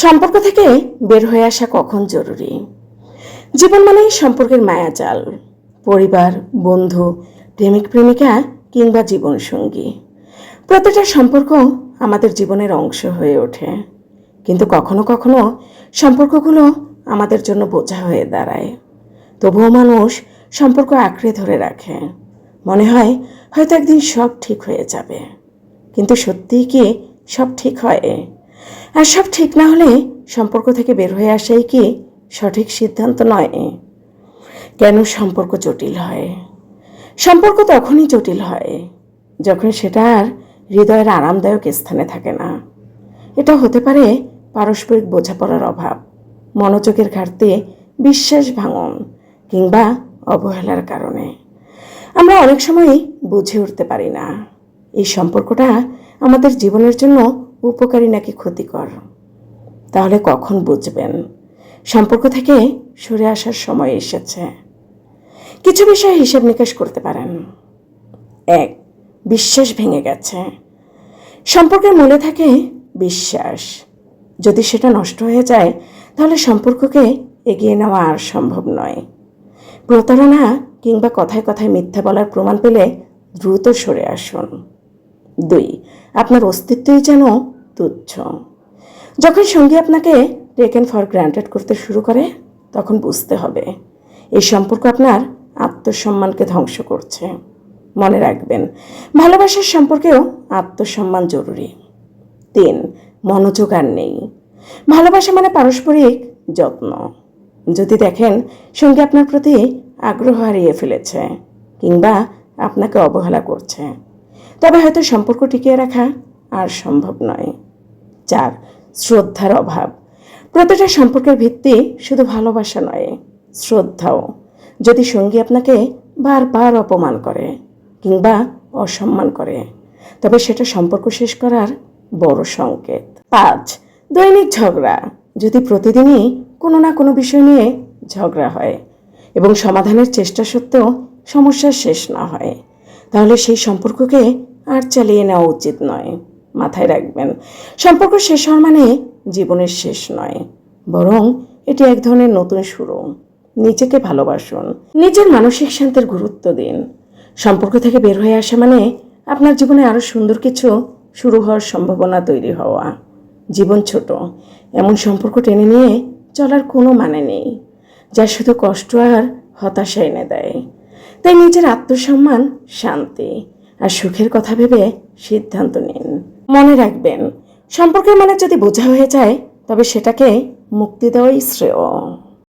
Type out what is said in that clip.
সম্পর্ক থেকে বের হয়ে আসা কখন জরুরি? জীবন মানেই সম্পর্কের মায়াজাল। পরিবার, বন্ধু, প্রেমিক, প্রেমিকা কিংবা জীবনসঙ্গী। প্রতিটা সম্পর্ক আমাদের জীবনের অংশ হয়ে ওঠে। কিন্তু কখনো কখনো সম্পর্কগুলো আমাদের জন্য বোঝা হয়ে দাঁড়ায়। তবুও মানুষ সম্পর্ক আঁকড়ে ধরে রাখে। মনে হয় হয়তো একদিন সব ঠিক হয়ে যাবে। কিন্তু সত্যিই কি সব ঠিক হয়? আর সব ঠিক না হলে সম্পর্ক থেকে বের হয়ে আসাই কি সঠিক সিদ্ধান্ত নয়? কেন সম্পর্ক জটিল হয়? সম্পর্ক তখনই জটিল হয় যখন সেটা আর হৃদয়ের আরামদায়ক স্থানে থাকে না। এটা হতে পারে পারস্পরিক বোঝাপড়ার অভাব, মনোযোগের ঘাটতি, বিশ্বাস ভাঙন কিংবা অবহেলার কারণে। আমরা অনেক সময়ই বুঝে উঠতে পারি না। এই সম্পর্কটা আমাদের জীবনের জন্য উপকারী নাকি ক্ষতিকর? তাহলে কখন বুঝবেন? সম্পর্ক থেকে সরে আসার সময় এসেছে। কিছু বিষয়ে হিসেব নিকাশ করতে পারেন। এক, বিশ্বাস ভেঙে গেছে। সম্পর্কের মূলে থাকে বিশ্বাস। যদি সেটা নষ্ট হয়ে যায়, তাহলে সম্পর্ককে এগিয়ে নেওয়া আর সম্ভব নয়। প্রতারণা কিংবা কথায় কথায় মিথ্যা বলার প্রমাণ পেলে দ্রুত সরে আসুন। দুই, আপনার অস্তিত্বই যেন তুচ্ছ। যখন সঙ্গী আপনাকে টেকেন ফর গ্রান্টেড করতে শুরু করে, তখন বুঝতে হবে, এই সম্পর্ক আপনার আত্মসম্মানকে ধ্বংস করছে। মনে রাখবেন, ভালোবাসার সম্পর্কেও আত্মসম্মান জরুরি। তিন, মনোযোগ আর নেই। ভালোবাসা মানে পারস্পরিক যত্ন। যদি দেখেন সঙ্গী আপনার প্রতি আগ্রহ হারিয়ে ফেলেছে কিংবা আপনাকে অবহেলা করছে, তবে হয়তো সম্পর্ক টিকিয়ে রাখা আর সম্ভব নয়। চার, শ্রদ্ধার অভাব। প্রতিটা সম্পর্কের ভিত্তি শুধু ভালোবাসা নয়, শ্রদ্ধাও। যদি সঙ্গী আপনাকে বারবার অপমান করে কিংবা অসম্মান করে, তবে সেটা সম্পর্ক শেষ করার বড় সংকেত। পাঁচ, দৈনিক ঝগড়া। যদি প্রতিদিনই কোনো না কোনো বিষয় নিয়ে ঝগড়া হয় এবং সমাধানের চেষ্টা সত্ত্বেও সমস্যার শেষ না হয়, তাহলে সেই সম্পর্ককে আর চালিয়ে নেওয়া উচিত নয়। মাথায় রাখবেন। সম্পর্ক শেষ হওয়ার মানে জীবনের শেষ নয়, বরং এটি এক ধরনের নতুন শুরু। নিজেকে ভালোবাসুন। নিজের মানসিক শান্তির গুরুত্ব দিন। সম্পর্ক থেকে বের হয়ে আসা মানে আপনার জীবনে আরও সুন্দর কিছু শুরু হওয়ার সম্ভাবনা তৈরি হওয়া। জীবন ছোট। এমন সম্পর্ক টেনে নিয়ে চলার কোনো মানে নেই, যা শুধু কষ্ট আর হতাশা এনে দেয়। তাই নিজের আত্মসম্মান, শান্তি আর সুখের কথা ভেবে সিদ্ধান্ত নিন। মনে রাখবেন। সম্পর্কের মানে যদি বোঝা হয়ে যায় তবে সেটাকে মুক্তি দেওয়াই শ্রেয়।